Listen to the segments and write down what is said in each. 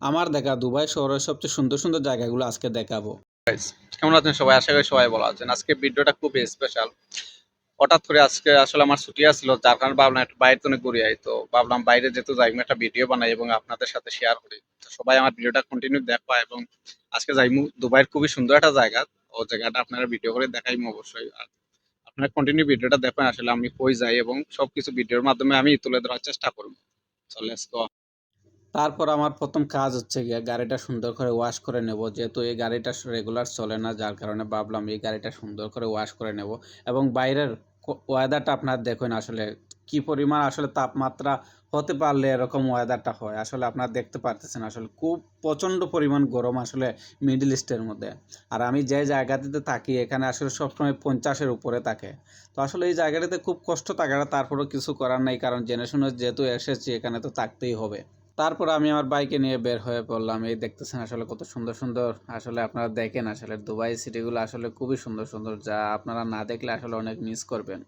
আমার দেখা দুবাই শহরের সবচেয়ে সুন্দর সুন্দর জায়গাগুলো আজকে দেখাবো। কেমন আছেন সবাই? আশা করি সবাই ভালো আছেন। আজকে ভিডিওটা খুবই স্পেশাল হঠাৎ করে আজকে আসলে আমার ছুটি আসছিল যার কারণে ভাবলাম একটু বাইরে তো ঘুরে আই। তো ভাবলাম বাইরে যেহেতু যাইমু, একটা ভিডিও বানাই এবং আপনাদের সাথে শেয়ার করি। তো সবাই আমার ভিডিওটা কন্টিনিউ দেখবা এবং আজকে যাইমু দুবাইয়ের খুবই সুন্দর একটা জায়গা। ও জায়গাটা আপনারা ভিডিও করে দেখাইমু অবশ্যই। আর আপনারা কন্টিনিউ ভিডিওটা দেখবেন, আসলে আমি কই যাই এবং সবকিছু ভিডিওর মাধ্যমে আমি তুলে ধরার চেষ্টা করব। চলে তারপর আমার প্রথম কাজ হচ্ছে গিয়ে গাড়িটা সুন্দর করে ওয়াশ করে নেব। যেহেতু এই গাড়িটা রেগুলার চলে না, যার কারণে ভাবলাম এই গাড়িটা সুন্দর করে ওয়াশ করে নেব। এবং বাইরের ওয়েদারটা আপনার দেখুন আসলে কি পরিমাণ আসলে তাপমাত্রা হতে পারলে এরকম ওয়েদারটা হয়। আসলে আপনারা দেখতে পারতেছেন আসলে খুব প্রচণ্ড পরিমাণ গরম আসলে মিডল ইস্টের মধ্যে। আর আমি যে জায়গাটিতে থাকি, এখানে আসলে সবসময় পঞ্চাশের উপরে থাকে। তো আসলে এই জায়গাটিতে খুব কষ্ট থাকাটা তারপরেও কিছু করার নাই, কারণ জেনে শুনে যেহেতু এসেছি, এখানে তো থাকতেই হবে। তারপর আমি আমার বাইকে নিয়ে বের হয়ে পড়লাম। এই দেখতেছেন আসলে কত সুন্দর সুন্দর। আসলে আপনারা দেখেন আসলে দুবাই সিটিগুলো আসলে খুবই সুন্দর সুন্দর। যা আপনারা না দেখলে আসলে অনেক মিস করবেন।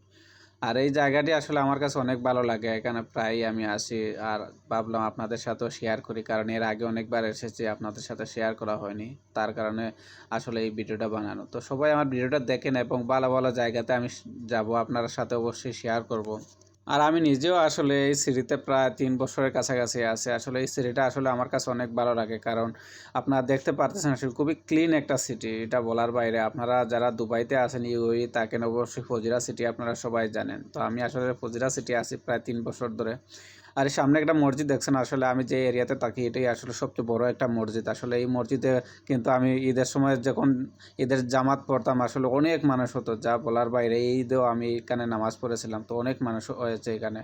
আর এই জায়গাটি আসলে আমার কাছে অনেক ভালো লাগে। এখানে প্রায়ই আমি আসি আর ভাবলাম আপনাদের সাথেও শেয়ার করি। কারণ এর আগে অনেকবার এসেছি, আপনাদের সাথে শেয়ার করা হয়নি। তার কারণে আসলে এই ভিডিওটা বানানো। তো সবাই আমার ভিডিওটা দেখেন এবং ভালো ভালো জায়গাতে আমি যাব। আপনার সাথে অবশ্যই শেয়ার করব। আর আমি নিজেও আসলে এই সিঁড়িতে প্রায় তিন বছরের কাছাকাছি আছে। আসলে এই সিরিটা আসলে আমার কাছে অনেক ভালো লাগে। কারণ আপনারা দেখতে পারতেছেন আসলে খুবই ক্লিন একটা সিটি এটা বলার বাইরে। আপনারা যারা দুবাইতে আছেন ইউই তাকে অবশ্যই ফজিরা সিটি আপনারা সবাই জানেন। তো আমি আসলে ফজিরা সিটি আছি প্রায় তিন বছর ধরে। আর সামনে একটা মসজিদ দেখছেন, আসলে আমি যে এরিয়াতে থাকি, এটাই আসলে সবচেয়ে বড় একটা মসজিদ। আসলে এই মসজিদে কিন্তু আমি ঈদের সময় যখন ঈদের জামাত পড়তাম, আসলে অনেক মানুষ হতো, যা বলার বাইরে। এই ঈদেও আমি এখানে নামাজ পড়েছিলাম, তো অনেক মানুষ হয়েছে এখানে।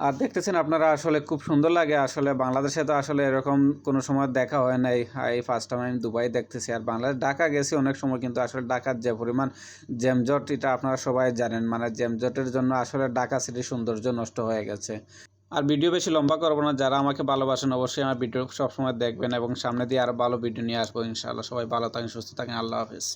আর দেখতেছেন আপনারা, আসলে খুব সুন্দর লাগে। আসলে বাংলাদেশে তো আসলে এরকম কোনো সময় দেখা হয় নাই। এই ফার্স্ট টাইম আমি দুবাই দেখতেছি। আর বাংলাদেশ, ঢাকা গেছি অনেক সময়, কিন্তু আসলে ঢাকার যে পরিমাণ জ্যামজট এটা আপনারা সবাই জানেন। মানে জ্যামজটের জন্য আসলে ঢাকা সিটির সৌন্দর্য নষ্ট হয়ে গেছে। আর ভিডিও বেশি লম্বা করব না, যারা আমাকে ভালোবাসেন অবশ্যই আমার ভিডিও সবসময় দেখবেন এবং সামনে দিয়ে আরও ভালো ভিডিও নিয়ে আসব, ইনশাআল্লাহ। সবাই ভালো থাকেন, সুস্থ থাকেন, আল্লাহ হাফিজ।